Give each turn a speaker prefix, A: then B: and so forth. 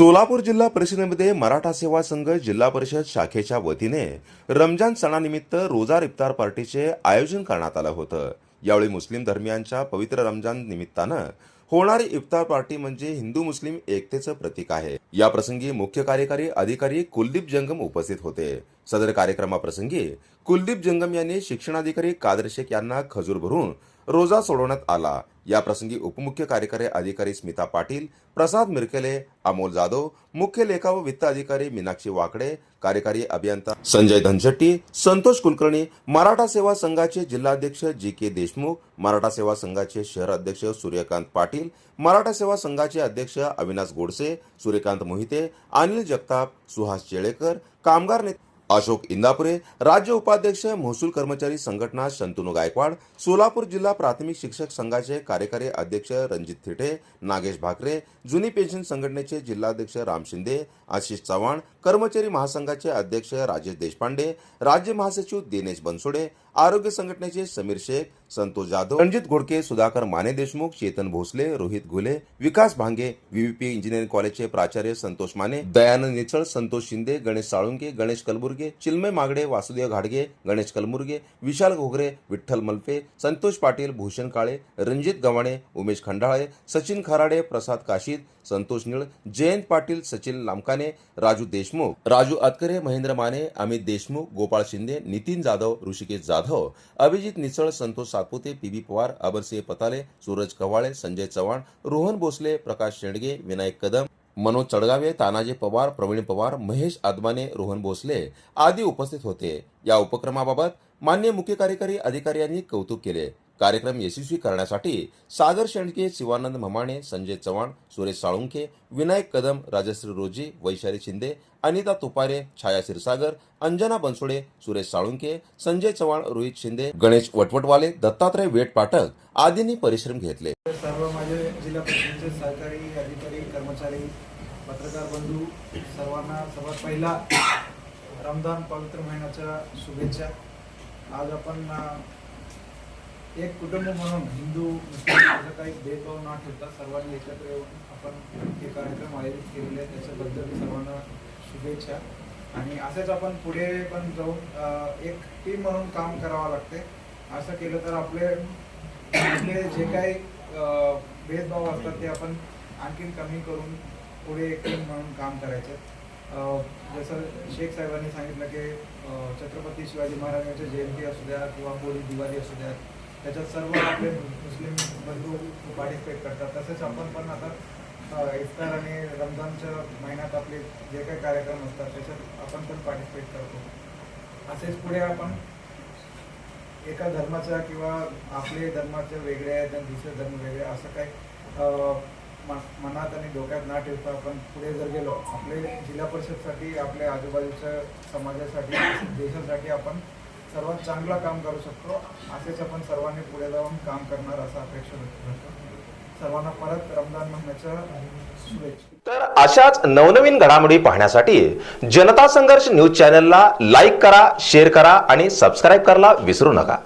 A: सोलापूर जिल्हा परिषदेमध्ये मराठा सेवा संघ जिल्हा परिषद शाखेच्या वतीने रमजान सणानिमित्त रोजार इफ्तार पार्टीचे आयोजन करण्यात आलं होतं. यावेळी मुस्लिम धर्मियांच्या पवित्र रमजान निमित्तानं होणारी इफ्तार पार्टी म्हणजे हिंदू मुस्लिम एकतेचं प्रतीक आहे. या प्रसंगी मुख्य कार्यकारी अधिकारी कुलदीप जंगम उपस्थित होते. सदर कार्यक्रमाप्रसंगी कुलदीप जंगम यांनी शिक्षणाधिकारी कादर शेख यांना खजूर भरून रोजा सोडवण्यात आला. या प्रसंगी उपमुख्य कार्यकारी अधिकारी स्मिता पाटील प्रसाद मिरकेले अमोल जाधव मुख्य लेखा व वित्त अधिकारी मीनाक्षी वाकडे कार्यकारी अभियंता संजय धनशेट्टी संतोष कुलकर्णी मराठा सेवा संघाचे जिल्हाध्यक्ष जी के देशमुख मराठा सेवा संघाचे शहर अध्यक्ष सूर्यकांत पाटील मराठा सेवा संघाचे अध्यक्ष अविनाश गोडसे सूर्यकांत मोहिते अनिल जगताप सुहास चेळेकर कामगार नेते अशोक इंदापुरे राज्य उपाध्यक्ष महसूल कर्मचारी संघटना शंतनू गायकवाड सोलापूर जिल्हा प्राथमिक शिक्षक संघाचे कार्यकारी अध्यक्ष रणजित थिटे नागेश भाकरे जुनी पेन्शन संघटनेचे जिल्हाध्यक्ष राम शिंदे आशिष चव्हाण कर्मचारी महासंघाचे अध्यक्ष राजेश देशपांडे राज्य महासचिव दिनेश बनसोडे आरोग्य संघटनेचे समीर शेख संतोष जाधव रणजित घोडके सुधाकर माने देशमुख चेतन भोसले रोहित घुले विकास भांगे व्हीव्हीपी इंजिनिअरिंग कॉलेजचे प्राचार्य संतोष माने दयानंद निचळ संतोष शिंदे गणेश साळुंके गणेश कलबुर्गे चिन्मय मागडे वासुदेव घाडगे गणेश कलमुर्गे विशाल घोगरे विठ्ठल मल्पे संतोष पाटील भूषण काळे रणजित गव्हाणे उमेश खंडाळे सचिन खराडे प्रसाद काशीद संतोष निळ जयंत पाटील सचिन लामकाने राजू देशमुख राजू अतकरे महेंद्र माने अमित देशमुख गोपाळ शिंदे नितीन जाधव ऋषिकेश जाधव अभिजित निसळ संतोष सातपुते पी बी पवार अबरसिंह पताले सूरज कवाळे संजय चव्हाण रोहन भोसले प्रकाश शेंडगे विनायक कदम मनोज चडगावे तानाजी पवार प्रवीण पवार महेश आदमाने रोहन भोसले आदी उपस्थित होते. या उपक्रमाबाबत मान्य मुख्य कार्यकारी अधिकाऱ्यांनी कौतुक केले. कार्यक्रम यशस्वी करण्यासाठी सागर शेंडके शिवानंद ममाणे संजय चव्हाण सुरेश साळुंखे विनायक कदम राजश्री रोजी वैशाली शिंदे अनिता तुपारे छाया क्षीरसागर अंजना बनसोडे सुरेश साळुंके संजय चव्हाण रोहित शिंदे गणेश वटवटवाले दत्तात्रय वेट पाठक आदींनी परिश्रम घेतले.
B: सर्व माझे जिल्हा परिषदेचे सहकारी अधिकारी कर्मचारी पत्रकार बंधू सर्वांना सर्वात पहिला रमदान पवित्र महिन्याच्या शुभेच्छा. आज आपण एक कुटुंब म्हणून हिंदू मुस्लिम असं काही भेदभाव न ठेवता सर्वांनी एकत्र येऊन आपण हे कार्यक्रम आयोजित केलेले त्याच्याबद्दल सर्वांना शुभेच्छा. आणि असेच आपण पुढे पण जाऊन एक टीम म्हणून काम करावं लागते. असं केलं तर आपले आपले जे काही भेदभाव असतात ते आपण आणखीन कमी करून पुढे एक टीम म्हणून काम करायचं. जसं शेख साहेबांनी सांगितलं की छत्रपती शिवाजी महाराजांच्या जयंती असू द्या किंवा होळी दिवाळी असू द्या त्याच्यात सर्व आपले मुस्लिम बंधू पार्टिसिपेट करतात. तसेच आपण पण आता इफ्तार आणि रमजानच्या महिन्यात आपले जे काही कार्यक्रम असतात त्याच्यात आपण पण पार्टिसिपेट करतो. असेच पुढे आपण एका धर्माचा किंवा आपले धर्माचे वेगळे आहेत आणि दुसरे धर्म वेगळे असं काही मनात आणि डोक्यात ना ठेवता आपण पुढे जर गेलो आपले जिल्हा परिषदसाठी आपल्या आजूबाजूच्या समाजासाठी देशासाठी आपण सर्वात चांगलं काम करू शकतो. असेच आपण सर्वांनी पुढे जाऊन काम करणार असं अपेक्षा व्यक्त करतो. सर्वांना परत रमजान महिन्याच्या शुभेच्छा.
C: तर अशाच नवनवीन घडामोडी पाहण्यासाठी जनता संघर्ष न्यूज चॅनलला लाईक करा शेअर करा आणि सबस्क्राईब करायला विसरू नका.